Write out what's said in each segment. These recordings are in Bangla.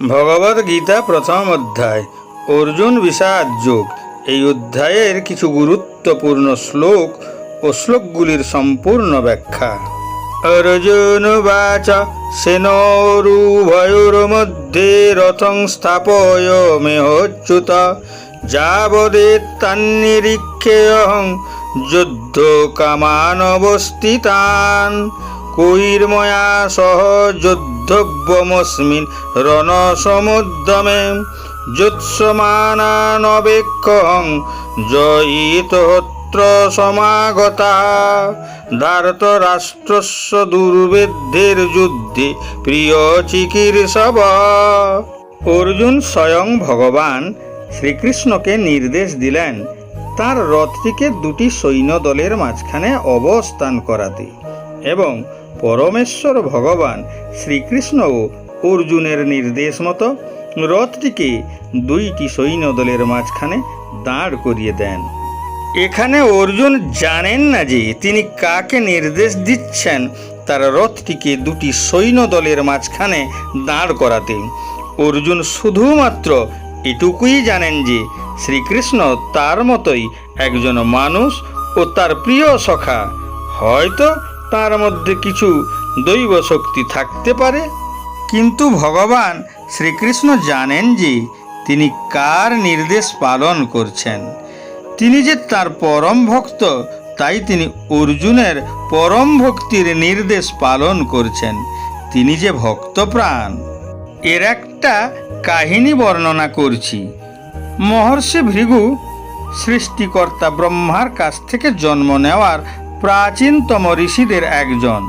ভগবদ গীতা প্রথম অধ্যায়। অর্জুন বিষাদ যোগ। এই অধ্যায়ের কিছু গুরুত্বপূর্ণ শ্লোক ও শ্লোকগুলির সম্পূর্ণ ব্যাখ্যা। অর্জুন বাচ সেনোরুভয়োর্মধ্যে রথং স্থাপয় মেহচ্যুত। যাবদেত্তান্নিরীক্ষেয়হং যুদ্ধ কামানবস্থিতান কৈর্ময়া সহ যুদ্ধব্যমস্মিন রণসমুদ্যমে যুৎসমানানবেক্ষং জয়িতহত্র সমাগতা ধারতরাষ্ট্রস্য দুর্বেদ্ধের যুদ্ধে প্রিয় চিকিৎসব অর্জুন স্বয়ং ভগবান শ্রীকৃষ্ণকে নির্দেশ দিলেন তার রথটিকে দুটি সৈন্য দলের মাঝখানে অবস্থান করাতে এবং পরমেশ্বর ভগবান শ্রীকৃষ্ণও অর্জুনের নির্দেশ মতো রথটিকে দুইটি সৈন্য দলের মাঝখানে দাঁড় করিয়ে দেন। এখানে অর্জুন জানেন না যে তিনি কাকে নির্দেশ দিচ্ছেন, তার রথটিকে দুটি সৈন্য দলের মাঝখানে দাঁড় করাতে। অর্জুন শুধুমাত্র এটুকুই জানেন যে শ্রীকৃষ্ণ তার মতোই একজন মানুষ ও তার প্রিয় সখা। হয়তো তার মধ্যে কিছু দৈব শক্তি থাকতে পারে। কিন্তু ভগবান শ্রীকৃষ্ণ জানেন যে তিনি কার নির্দেশ পালন করছেন। তিনি যে তার পরম ভক্ত, তাই তিনি অর্জুনের পরম ভক্তির নির্দেশ পালন করছেন। তিনি যে ভক্তপ্রাণ, এর একটা কাহিনী বর্ণনা করছি। মহর্ষি ভৃগু সৃষ্টিকর্তা ব্রহ্মার কাছ থেকে জন্ম নেওয়ার প্রাচীনতম ঋষিদের একজন।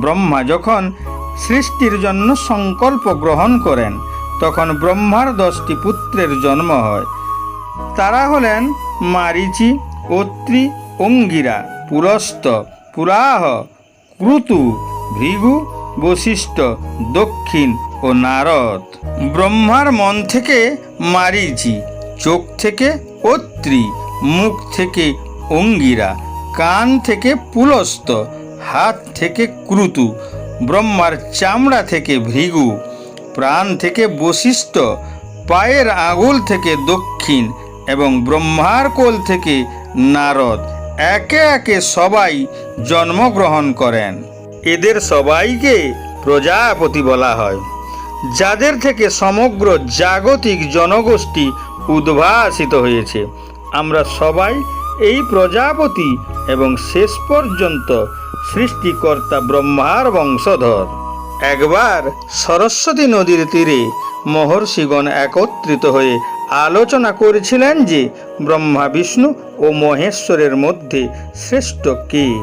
ব্রহ্মা যখন সৃষ্টির জন্য সংকল্প গ্রহণ করেন, তখন ব্রহ্মার দশটি পুত্রের জন্ম হয়। তারা হলেন মারিচি, অত্রি, অঙ্গিরা, পুরস্ত, পুরাহ, ক্রুতু, ভৃগু, বশিষ্ঠ, দক্ষিণ ও নারদ। ব্রহ্মার মন থেকে মারিচি, চোখ থেকে অত্রি, মুখ থেকে অঙ্গিরা কান থেকে পুলস্ত, হাত থেকে ক্রুতু, ব্রহ্মার চামড়া থেকে ভৃগু, প্রাণ থেকে বশিষ্ঠ, পায়ের আঙুল থেকে দক্ষিণ এবং ব্রহ্মার কোল থেকে নারদ, একে একে সবাই জন্মগ্রহণ করেন। এদের সবাইকে প্রজাপতি বলা হয়, যাদের থেকে সমগ্র জাগতিক জনগোষ্ঠী উদ্ভাসিত হয়েছে। আমরা সবাই এই প্রজাপতি এবং শেষ পর্যন্ত সৃষ্টিকর্তা ব্রহ্মার বংশধর। একবার সরস্বতী নদীর তীরে মহর্ষিগণ একত্রিত হয়ে আলোচনা করেছিলেন যে ব্রহ্মা, বিষ্ণু ও মহেশ্বরের মধ্যে শ্রেষ্ঠ কে।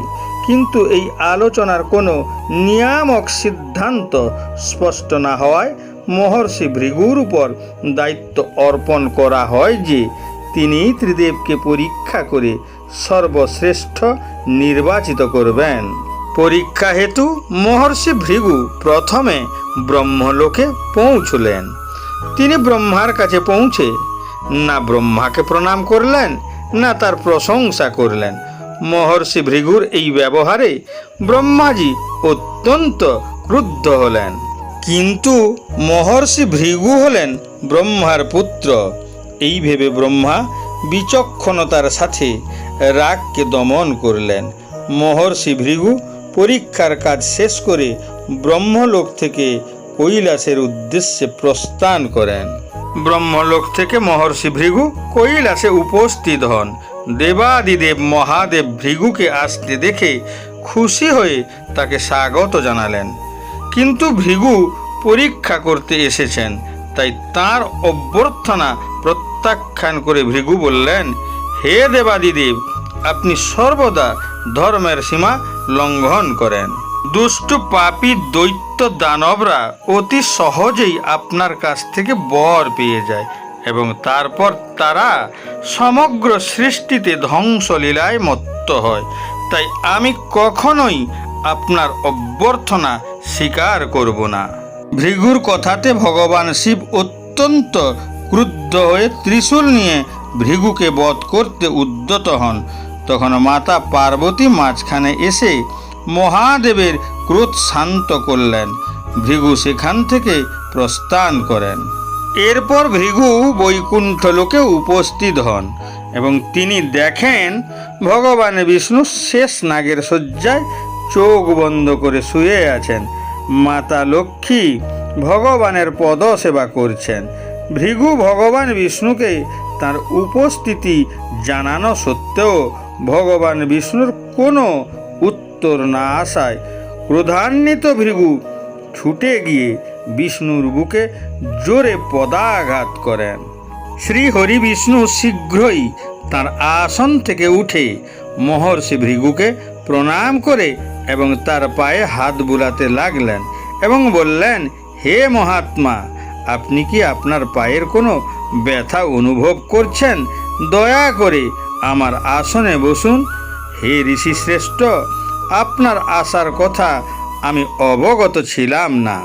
কিন্তু এই আলোচনার কোনো নিয়ামক সিদ্ধান্ত স্পষ্ট না হওয়ায় মহর্ষি ভৃগুর উপর দায়িত্ব অর্পণ করা হয় যে তিনি ত্রিদেবকে পরীক্ষা করে সর্বশ্রেষ্ঠ নির্বাচিত করবেন। পরীক্ষা হেতু মহর্ষি ভৃগু প্রথমে ব্রহ্মলোকে পৌঁছলেন। তিনি ব্রহ্মার কাছে পৌঁছে না ব্রহ্মাকে প্রণাম করলেন, না তার প্রশংসা করলেন। মহর্ষি ভৃগুর এই ব্যবহারে ব্রহ্মাজি অত্যন্ত ক্রুদ্ধ হলেন। কিন্তু মহর্ষি ভৃগু হলেন ব্রহ্মার পুত্র। এই ভেবে ব্রহ্মা বিচক্ষণতার সাথে রাগকে দমন করলেন। মহর্ষি ভৃগু পরীক্ষার কাজ শেষ করে ব্রহ্মলোক থেকে কৈলাসের উদ্দেশ্যে প্রস্থান করেন। ব্রহ্মলোক থেকে মহর্ষি ভৃগু কৈলাসে উপস্থিত হন। দেবাদিদেব মহাদেব ভৃগুকে আসতে দেখে খুশি হয়ে তাকে স্বাগত জানালেন। কিন্তু ভৃগু পরীক্ষা করতে এসেছেন, তাই তার অভ্যর্থনা প্রত্যাখ্যান করে ভৃগু বললেন, হে দেবাদিদেব, আপনি সর্বদা ধর্মের সীমা লঙ্ঘন করেন। দুষ্টু পাপী দৈত্য দানবরা অতি সহজেই আপনার কাছ থেকে বর পেয়ে যায় এবং তারপর তারা সমগ্র সৃষ্টিতে ধ্বংসলীলায় মত্ত হয়। তাই আমি কখনোই আপনার অভ্যর্থনা স্বীকার করব না। ভৃগুর কথাতে ভগবান শিব অত্যন্ত ক্রুদ্ধ হয়ে ত্রিশূল নিয়ে ভৃগুকে বধ করতে উদ্যত হন। তখন মাতা পার্বতী মাঝখানে এসে মহাদেবের ক্রোধ শান্ত করলেন। ভৃগু সেখান থেকে প্রস্থান করেন। এরপর ভৃগু বৈকুণ্ঠ লোকে উপস্থিত হন এবং তিনি দেখেন ভগবান বিষ্ণু শেষ নাগের শয্যায় চোখ বন্ধ করে শুয়ে আছেন। মাতা লক্ষ্মী ভগবানের পদ সেবা করছেন। ভৃগু ভগবান বিষ্ণুকে তার উপস্থিতি জানানো সত্ত্বেও ভগবান বিষ্ণুর কোনো উত্তর না আসায় ক্রোধান্বিত ভৃগু ছুটে গিয়ে বিষ্ণুর বুকে জোরে পদাঘাত করেন। শ্রী হরি বিষ্ণু শীঘ্রই তার আসন থেকে উঠে মহর্ষি ভৃগুকে প্রণাম করে এবং তার পায়ে হাত বুলাতে লাগলেন এবং বললেন, হে মহাত্মা আপনি কি আপনার পায়ের কোনো ব্যথা অনুভব করছেন? দয়া করে আমার আসনে বসুন। হে ঋষি শ্রেষ্ঠ, আপনার আসার কথা আমি অবগত ছিলাম না।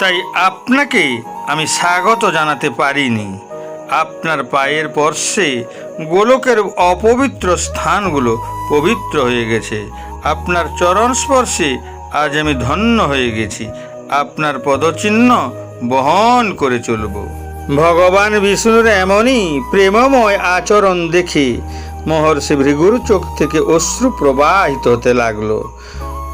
তাই আপনাকে আমি স্বাগত জানাতে পারিনি। আপনার পায়ের পর্শে গোলকের অপবিত্র স্থানগুলো পবিত্র হয়ে গেছে। আপনার চরণ স্পর্শে আজ আমি ধন্য হয়ে গেছি। আপনার পদচিহ্ন বহন করে চলব। ভগবান বিষ্ণুর এমনই প্রেমময় আচরণ দেখে। মহর্ষি ভৃগুর চোখ থেকে অশ্রু প্রবাহিত হতে লাগল।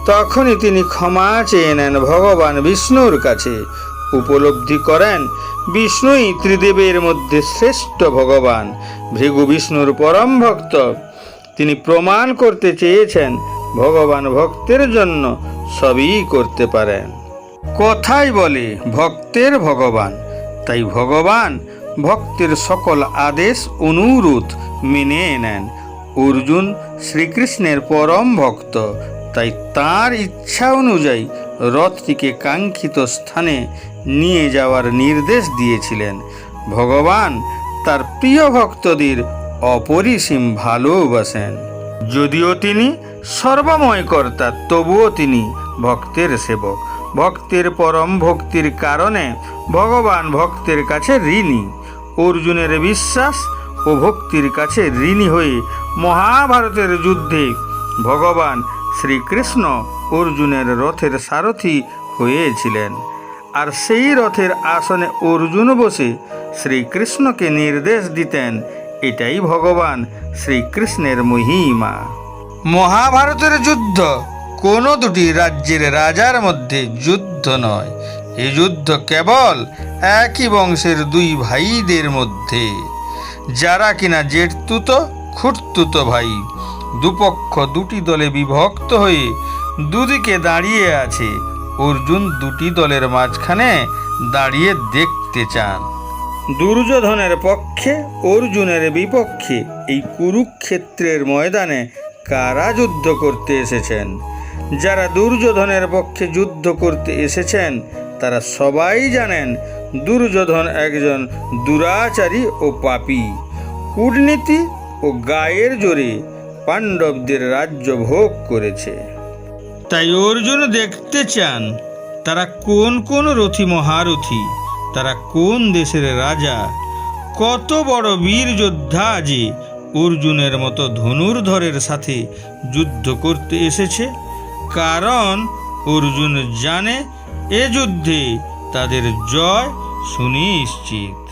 তখনই তিনি ক্ষমা চেয়ে নেন ভগবান বিষ্ণুর কাছে। উপলব্ধি করেন, বিষ্ণুই ত্রিদেবের মধ্যে শ্রেষ্ঠ ভগবান। ভৃগু বিষ্ণুর পরম ভক্ত। তিনি প্রমাণ করতে চেয়েছেন, ভগবান ভক্তের জন্য সবই করতে পারেন। কথাই বলে, ভক্তের ভগবান। তাই ভগবান ভক্তের সকল আদেশ অনুরোধ মেনে নেন। অর্জুন শ্রীকৃষ্ণের পরম ভক্ত। তাই তার ইচ্ছা অনুযায়ী রথটিকে কাঙ্ক্ষিত স্থানে নিয়ে যাওয়ার নির্দেশ দিয়েছিলেন। ভগবান তার প্রিয় ভক্তদের অপরিসীম ভালোবাসেন। যদিও তিনি সর্বময় কর্তা, তবুও তিনি ভক্তের সেবক। ভক্তের পরম ভক্তির কারণে ভগবান ভক্তের কাছে ঋণী। অর্জুনের বিশ্বাস ও ভক্তির কাছে ঋণী হয়ে মহাভারতের যুদ্ধে ভগবান শ্রীকৃষ্ণ অর্জুনের রথের সারথি হয়েছিলেন। আর সেই রথের আসনে অর্জুন বসে শ্রীকৃষ্ণকে নির্দেশ দিতেন, এটাই ভগবান শ্রীকৃষ্ণের মহিমা। মহাভারতের যুদ্ধ। কোনো দুটি রাজ্যের রাজার মধ্যে যুদ্ধ নয়। এ যুদ্ধ কেবল একই বংশের দুই ভাইদের মধ্যে। যারা কিনা জেঠতুতো খুঁটতুতো ভাই, দুপক্ষ দুটি দলে বিভক্ত হয়ে দুদিকে দাঁড়িয়ে আছে, অর্জুন দুটি দলের মাঝখানে দাঁড়িয়ে দেখতে চান। দুর্যোধনের পক্ষে, অর্জুনের বিপক্ষে এই কুরুক্ষেত্রের ময়দানে কারা যুদ্ধ করতে এসেছেন? যারা দুর্যোধনের পক্ষে যুদ্ধ করতে এসেছেন, তারা সবাই জানেন দুর্যোধন একজন দুরাচারী ও পাপী। কূটনীতি ও গায়ের জোরে পাণ্ডবদের রাজ্য ভোগ করেছে। তাই অর্জুন দেখতে চান, তারা কোন কোন রথী মহারথী, তারা কোন দেশের রাজা, কত বড় বীর যোদ্ধা যে অর্জুনের মতো ধনুর্ধরের সাথে যুদ্ধ করতে এসেছে। কারণ অর্জুন জানে এ যুদ্ধে তাদের জয় সুনিশ্চিত।